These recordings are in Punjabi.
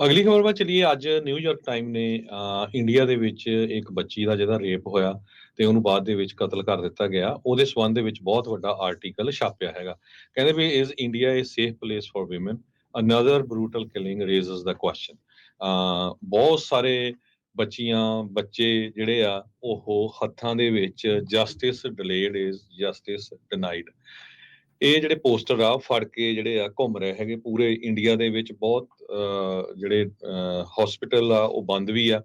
ਅਗਲੀ ਖਬਰ ਵੱਲ ਚਲੀਏ। ਅੱਜ ਨਿਊਯਾਰਕ ਟਾਈਮ ਨੇ ਇੰਡੀਆ ਦੇ ਵਿੱਚ ਇੱਕ ਬੱਚੀ ਦਾ ਜਿਹਦਾ ਰੇਪ ਹੋਇਆ ਤੇ ਉਹਨੂੰ ਬਾਅਦ ਦੇ ਵਿੱਚ ਕਤਲ ਕਰ ਦਿੱਤਾ ਗਿਆ। ਉਹਦੇ ਸਬੰਧ ਦੇ ਵਿੱਚ ਬਹੁਤ ਵੱਡਾ ਆਰਟੀਕਲ ਛਾਪਿਆ ਹੈਗਾ। ਕਹਿੰਦੇ ਵੀ is India a safe place for women another brutal killing raises the question ਬਹੁਤ ਸਾਰੇ ਬੱਚੀਆਂ, ਬੱਚੇ ਜਿਹੜੇ ਆ, ਉਹ ਹੱਥਾਂ ਦੇ ਵਿੱਚ justice delayed is justice denied ਇਹ ਜਿਹੜੇ ਪੋਸਟਰ ਆ, ਫੜ ਕੇ ਜਿਹੜੇ ਆ ਘੁੰਮ ਰਹੇ ਹੈਗੇ ਪੂਰੇ ਇੰਡੀਆ ਦੇ ਵਿੱਚ ਬਹੁਤ ਜਿਹੜੇ ਹਸਪੀਟਲ ਆ ਉਹ ਬੰਦ ਵੀ ਆ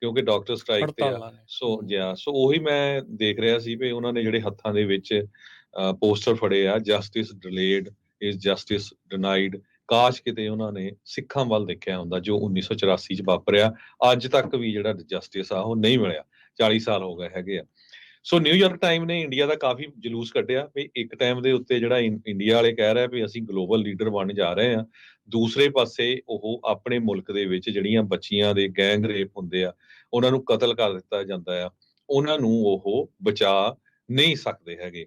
ਕਿਉਂਕਿ ਡਾਕਟਰ ਸਟ੍ਰਾਈਕ ਤੇ ਆ। ਸੋ ਜਾਂ ਸੋ ਉਹੀ ਮੈਂ ਦੇਖ ਰਿਹਾ ਸੀ ਵੀ ਉਹਨਾਂ ਨੇ ਜਿਹੜੇ ਹੱਥਾਂ ਦੇ ਵਿੱਚ ਪੋਸਟਰ ਫੜੇ ਆ justice delayed is justice denied ਕਾਸ਼ ਕਿਤੇ ਉਹਨਾਂ ਨੇ ਸਿੱਖਾਂ ਵੱਲ ਦੇਖਿਆ ਹੁੰਦਾ ਜੋ 1984 ਚ ਵਾਪਰਿਆ ਅੱਜ ਤੱਕ ਵੀ ਜਿਹੜਾ ਜਸਟਿਸ ਆ ਉਹ ਨਹੀਂ ਮਿਲਿਆ। 40 ਸਾਲ ਹੋ ਗਏ ਹੈਗੇ ਆ। ਸੋ ਨਿਊਯਾਰਕ ਟਾਈਮ ਨੇ ਇੰਡੀਆ ਦਾ ਕਾਫੀ ਜਲੂਸ ਕੱਢਿਆ ਵੀ ਇੱਕ ਟਾਈਮ ਦੇ ਉੱਤੇ ਜਿਹੜਾ ਇੰ- ਇੰਡੀਆ ਵਾਲੇ ਕਹਿ ਰਹੇ ਵੀ ਅਸੀਂ ਗਲੋਬਲ ਲੀਡਰ ਬਣ ਜਾ ਰਹੇ ਆ ਦੂਸਰੇ ਪਾਸੇ ਉਹ ਆਪਣੇ ਮੁਲਕ ਦੇ ਵਿੱਚ ਜਿਹੜੀਆਂ ਬੱਚੀਆਂ ਦੇ ਗੈਂਗ ਰੇਪ ਹੁੰਦੇ ਆ, ਉਹਨਾਂ ਨੂੰ ਕਤਲ ਕਰ ਦਿੱਤਾ ਜਾਂਦਾ ਆ, ਉਹਨਾਂ ਨੂੰ ਉਹ ਬਚਾ ਨਹੀਂ ਸਕਦੇ ਹੈਗੇ।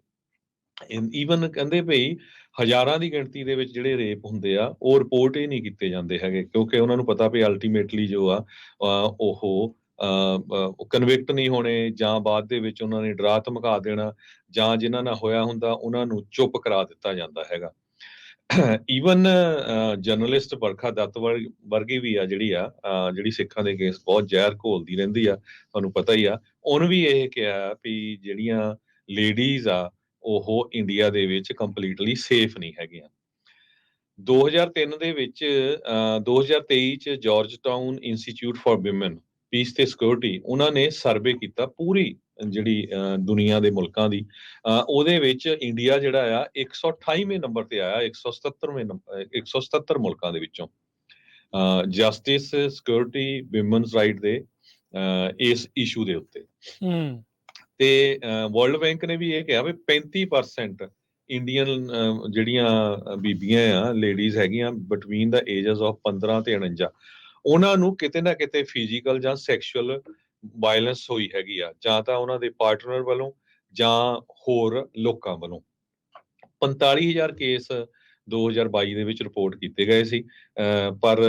ਈਵਨ ਕਹਿੰਦੇ ਭਈ ਹਜ਼ਾਰਾਂ ਦੀ ਗਿਣਤੀ ਦੇ ਵਿੱਚ ਜਿਹੜੇ ਰੇਪ ਹੁੰਦੇ ਆ, ਉਹ ਰਿਪੋਰਟ ਹੀ ਨਹੀਂ ਕੀਤੇ ਜਾਂਦੇ ਹੈਗੇ, ਕਿਉਂਕਿ ਉਹਨਾਂ ਨੂੰ ਪਤਾ ਵੀ ਅਲਟੀਮੇਟਲੀ ਜੋ ਆ ਉਹ ਕਨਵਿਕਟ ਨਹੀਂ ਹੋਣੇ ਜਾਂ ਬਾਅਦ ਦੇ ਵਿੱਚ ਉਹਨਾਂ ਨੇ ਡਰਾ ਧਮਕਾ ਦੇਣਾ ਜਾਂ ਜਿਨ੍ਹਾਂ ਨਾਲ ਹੋਇਆ ਹੁੰਦਾ ਉਹਨਾਂ ਨੂੰ ਚੁੱਪ ਕਰਾ ਦਿੱਤਾ ਜਾਂਦਾ ਹੈਗਾ। ਈਵਨ ਜਰਨਲਿਸਟ ਵਰਖਾ ਦੱਤ ਵਰ- ਵਰਗੀ ਵੀ ਆ ਜਿਹੜੀ ਆ ਜਿਹੜੀ ਸਿੱਖਾਂ ਦੇ ਕੇਸ ਬਹੁਤ ਜ਼ਹਿਰ ਘੋਲਦੀ ਰਹਿੰਦੀ ਆ ਤੁਹਾਨੂੰ ਪਤਾ ਹੀ ਆ। ਉਹਨ ਵੀ ਇਹ ਕਿਹਾ ਵੀ ਜਿਹੜੀਆਂ ਲੇਡੀਜ਼ ਆ ਉਹ ਇੰਡੀਆ ਦੇ ਵਿੱਚ ਕੰਪਲੀਟਲੀ ਸੇਫ ਨਹੀਂ ਹੈਗੀਆਂ। 2003 ਦੇ ਵਿੱਚ ਅਹ, 2023 ਚ Georgetown institute for women peace ਤੇ ਸਿਕਿਉਰਿਟੀ ਉਹਨਾਂ ਨੇ ਸਰਵੇ ਕੀਤਾ ਪੂਰੀ ਜਿਹੜੀ ਦੁਨੀਆ ਦੇ ਮੁਲਕਾਂ ਦੀ। ਉਹਦੇ ਵਿੱਚ ਇੰਡੀਆ ਜਿਹੜਾ ਆ 128ਵੇਂ ਨੰਬਰ ਤੇ ਆਇਆ 177ਵੇਂ ਨੰਬਰ 177 ਮੁਲਕਾਂ ਦੇ ਵਿੱਚੋਂ। ਜਸਟਿਸ ਸਿਕਿਉਰਿਟੀ ਔਮਨਸ ਰਾਈਟ ਦੇ ਇਸ ਇਸ਼ੂ ਦੇ ਉੱਤੇ। ਹੂੰ। ਤੇ ਵਰਲਡ ਬੈਂਕ ਨੇ ਵੀ ਇਹ ਕਿਹਾ ਵੀ 35% ਇੰਡੀਅਨ ਜਿਹੜੀਆਂ ਬੀਬੀਆਂ ਆ ਲੇਡੀਜ਼ ਹੈਗੀਆਂ ਬਿਟਵੀਨ ਦਾ ਏਜਸ ਆਫ 15 ਤੇ 49 ਉਹਨਾਂ ਨੂੰ ਕਿਤੇ ਨਾ ਕਿਤੇ ਫਿਜ਼ੀਕਲ ਜਾਂ ਸੈਕਸ਼ੂਅਲ ਵਾਇਲੈਂਸ ਹੋਈ ਹੈਗੀ ਆ, ਜਾਂ ਤਾਂ ਉਹਨਾਂ ਦੇ ਪਾਰਟਨਰ ਵੱਲੋਂ ਜਾਂ ਹੋਰ ਲੋਕਾਂ ਵੱਲੋਂ। 45000 ਕੇਸ 2022 ਦੇ ਵਿੱਚ ਰਿਪੋਰਟ ਕੀਤੇ ਗਏ ਸੀ ਪਰ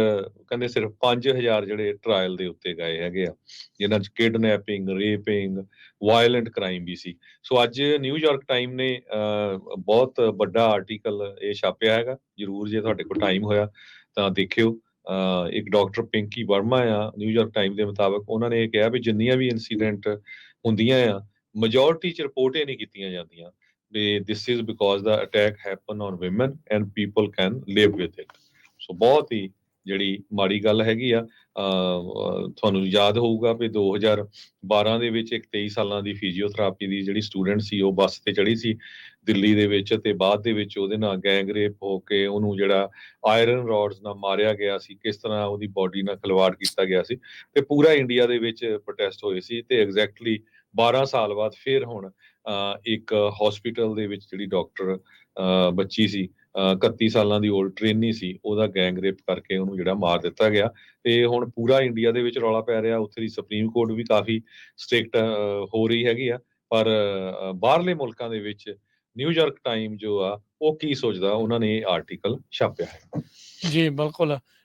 ਕਹਿੰਦੇ ਸਿਰਫ 5000 ਜਿਹੜੇ ਟ੍ਰਾਇਲ ਦੇ ਉੱਤੇ ਗਏ ਹੈਗੇ ਆ, ਜਿਨ੍ਹਾਂ 'ਚ ਕਿਡਨੈਪਿੰਗ ਰੇਪਿੰਗ ਵਾਇਲੈਂਟ ਕ੍ਰਾਈਮ ਵੀ ਸੀ। ਸੋ ਅੱਜ ਨਿਊਯਾਰਕ ਟਾਈਮ ਨੇ ਬਹੁਤ ਵੱਡਾ ਆਰਟੀਕਲ ਇਹ ਛਾਪਿਆ ਹੈਗਾ, ਜਰੂਰ ਜੇ ਤੁਹਾਡੇ ਕੋਲ ਟਾਈਮ ਹੋਇਆ ਤਾਂ ਦੇਖਿਓ। ਇੱਕ ਡਾਕਟਰ ਪਿੰਕੀ ਵਰਮਾ ਆ ਨਿਊਯਾਰਕ ਟਾਈਮ ਦੇ ਮੁਤਾਬਕ ਉਹਨਾਂ ਨੇ ਇਹ ਕਿਹਾ ਵੀ ਜਿੰਨੀਆਂ ਵੀ ਇਨਸੀਡੈਂਟ ਹੁੰਦੀਆਂ ਆ ਮੈਜੋਰਟੀ ਚ ਰਿਪੋਰਟ ਹੀ ਨਹੀਂ ਕੀਤੀਆਂ ਜਾਂਦੀਆਂ ਵੀ this is because the attack happen on women and people can live with it so ਬਹੁਤ ਹੀ ਜਿਹੜੀ ਮਾੜੀ ਗੱਲ ਹੈਗੀ ਆ ਤੁਹਾਨੂੰ ਯਾਦ ਹੋਊਗਾ ਵੀ 2012 ਦੇ ਵਿੱਚ ਇੱਕ 23 ਸਾਲਾਂ ਦੀ ਫਿਜ਼ੀਓਥੈਰੇਪੀ ਦੀ ਜਿਹੜੀ ਸਟੂਡੈਂਟ ਸੀ, ਉਹ ਬੱਸ ਤੇ ਚੜੀ ਸੀ ਦਿੱਲੀ ਦੇ ਵਿੱਚ ਤੇ ਬਾਅਦ ਦੇ ਵਿੱਚ ਉਹਦੇ ਨਾਲ ਗੈਂਗ ਰੇਪ ਹੋ ਕੇ ਉਹਨੂੰ ਜਿਹੜਾ ਆਇਰਨ ਰੋਡਸ ਨਾਲ ਮਾਰਿਆ ਗਿਆ ਸੀ, ਕਿਸ ਤਰ੍ਹਾਂ ਉਹਦੀ ਬਾਡੀ ਨਾਲ ਖਿਲਵਾੜ ਕੀਤਾ ਗਿਆ ਸੀ ਤੇ ਪੂਰਾ ਇੰਡੀਆ ਦੇ ਵਿੱਚ ਪ੍ਰੋਟੈਸਟ ਹੋਏ ਸੀ ਤੇ ਐਗਜ਼ੈਕਟਲੀ 12 ਸਾਲ ਬਾਅਦ ਫਿਰ ਹੁਣ ਇੱਕ ਹਸਪੀਟਲ ਦੇ ਵਿੱਚ ਜਿਹੜੀ ਡਾਕਟਰ ਬੱਚੀ ਸੀ 31 ਸਾਲਾਂ ਦੀ 올ਡ ਟ੍ਰੇਨੀ ਸੀ, ਉਹਦਾ ਗੈਂਗ ਰੇਪ ਕਰਕੇ ਉਹਨੂੰ ਜਿਹੜਾ ਮਾਰ ਦਿੱਤਾ ਗਿਆ ਤੇ ਹੁਣ ਪੂਰਾ ਇੰਡੀਆ ਦੇ ਵਿੱਚ ਰੌਲਾ ਪੈ ਰਿਹਾ, ਉੱਥੇ ਦੀ ਸੁਪਰੀਮ ਕੋਰਟ ਵੀ ਕਾਫੀ ਸਟ੍ਰਿਕਟ ਹੋ ਰਹੀ ਹੈਗੀ ਆ, ਪਰ ਬਾਹਰਲੇ ਮੁਲਕਾਂ ਦੇ ਵਿੱਚ ਨਿਊਯਾਰਕ ਟਾਈਮ ਜੋ ਆ, ਉਹ ਕੀ ਸੋਚਦਾ, ਉਹਨਾਂ ਨੇ ਆਰਟੀਕਲ ਛਾਪਿਆ ਹੈ। ਜੀ, ਬਿਲਕੁਲ।